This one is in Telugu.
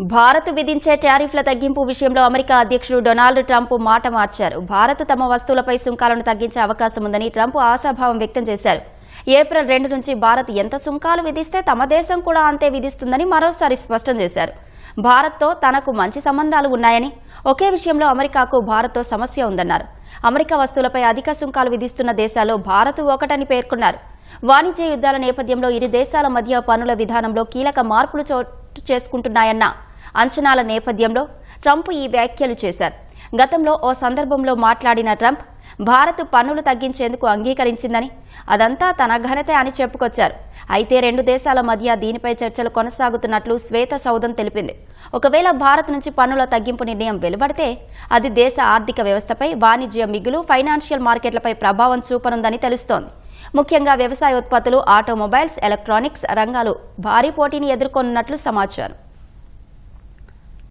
భారత్ విధించే టారిఫ్ల తగ్గింపు విషయంలో అమెరికా అధ్యక్షుడు డొనాల్డ్ ట్రంప్ మాట మార్చారు. భారత్ తమ వస్తువులపై సుంకాలను తగ్గించే అవకాశం ఉందని ట్రంప్ ఆశాభావం వ్యక్తం చేశారు. ఏప్రిల్ రెండు నుంచి భారత్ ఎంత సుంకాలు విధిస్తే తమ దేశం కూడా అంతే విధిస్తుందని మరోసారి స్పష్టం చేశారు. భారత్తో తనకు మంచి సంబంధాలు ఉన్నాయని ఒకే విషయంలో అమెరికాకు భారత్తో సమస్య ఉందన్నారు. అమెరికా వస్తువులపై అధిక సుంకాలు విధిస్తున్న దేశాల్లో భారత్ ఒకటని పేర్కొన్నారు. వాణిజ్య యుద్ధాల నేపథ్యంలో ఇరు దేశాల మధ్య పనుల విధానంలో కీలక మార్పులు చోటు చేసుకుంటున్నాయన్న అంచనాల నేపథ్యంలో ట్రంప్ ఈ వ్యాఖ్యలు చేశారు. గతంలో ఓ సందర్భంలో మాట్లాడిన ట్రంప్ భారత్ పన్నులు తగ్గించేందుకు అంగీకరించిందని అదంతా తన ఘనతే అని చెప్పుకొచ్చారు. అయితే రెండు దేశాల మధ్య దీనిపై చర్చలు కొనసాగుతున్నట్లు శ్వేత సౌదం తెలిపింది. ఒకవేళ భారత్ నుంచి పన్నుల తగ్గింపు నిర్ణయం వెలువడితే అది దేశ ఆర్థిక వ్యవస్థపై వాణిజ్య మిగులు ఫైనాన్షియల్ మార్కెట్లపై ప్రభావం చూపనుందని తెలుస్తోంది. ముఖ్యంగా వ్యవసాయ ఉత్పత్తులు ఆటోమొబైల్స్ ఎలక్ట్రానిక్స్ రంగాలు భారీ పోటీని ఎదుర్కొనున్నట్లు సమాచారం.